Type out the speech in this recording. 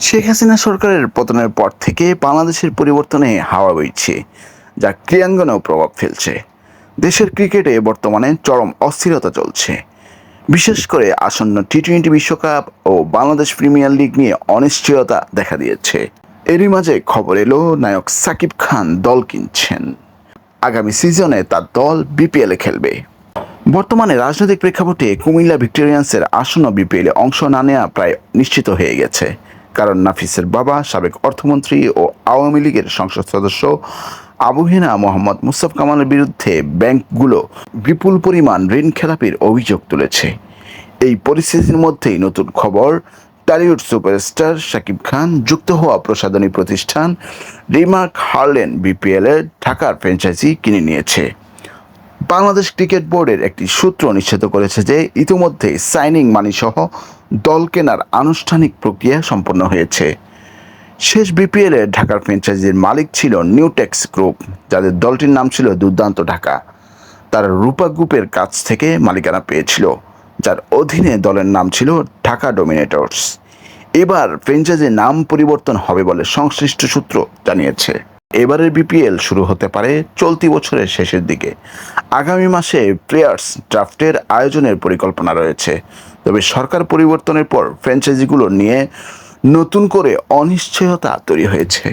শেখ হাসিনা সরকারের পতনের পর থেকে বাংলাদেশের পরিবর্তনে হাওয়া বইছে, যা ক্রিয়াঙ্গনেও প্রভাব ফেলছে। দেশের ক্রিকেটে বর্তমানে চরম অস্থিরতা চলছে। বিশেষ করে আসন্ন টি টোয়েন্টি বিশ্বকাপ ও বাংলাদেশ প্রিমিয়ার লিগ নিয়ে অনিশ্চয়তা দেখা দিয়েছে। এরই মাঝে খবর এলো, নায়ক সাকিব খান দল কিনছেন। আগামী সিজনে তার দল বিপিএলে খেলবে। বর্তমানে রাজনৈতিক প্রেক্ষাপটে কুমিল্লা ভিক্টোরিয়ান্সের আসন্ন বিপিএলে অংশ না নেওয়া প্রায় নিশ্চিত হয়ে গেছে। কারণ নাফিসের বাবা, সাবেক অর্থমন্ত্রী ও আওয়ামী লীগের সংসদ সদস্য আবু হেনা মোহাম্মদ মুস্তাফ কামালের বিরুদ্ধে ব্যাংকগুলো বিপুল পরিমাণ ঋণ খেলাপির অভিযোগ তুলেছে। এই পরিস্থিতির মধ্যেই নতুন খবর, টলিউড সুপারস্টার শাকিব খান যুক্ত হওয়া প্রসাধনী প্রতিষ্ঠান রিমার্ক হার্লেন বিপিএল এর ঢাকার ফ্র্যাঞ্চাইজি কিনে নিয়েছে। বাংলাদেশ ক্রিকেট বোর্ডের একটি সূত্র নিশ্চিত করেছে যে ইতিমধ্যে সাইনিং মানি সহ দল কেনার আনুষ্ঠানিক প্রক্রিয়া সম্পন্ন হয়েছে। শেষ বিপিএল ঢাকার ফ্র্যাঞ্চাইজির মালিক ছিল নিউটেক্স গ্রুপ, যাদের দলটির নাম ছিল দুর্দান্ত ঢাকা। তারা রূপা গ্রুপের কাছ থেকে মালিকানা পেয়েছিল, যার অধীনে দলের নাম ছিল ঢাকা ডোমিনেটর্স। এবার ফ্র্যাঞ্চাইজির নাম পরিবর্তন হবে বলে সংশ্লিষ্ট সূত্র জানিয়েছে। এবারের বিপিএল শুরু হতে পারে চলতি বছরের শেষের দিকে। আগামী মাসে প্লেয়ার্স ড্রাফটের আয়োজনের পরিকল্পনা রয়েছে। তবে সরকার পরিবর্তনের পর ফ্র্যাঞ্চাইজিগুলো নিয়ে নতুন করে অনিশ্চয়তা তৈরি হয়েছে।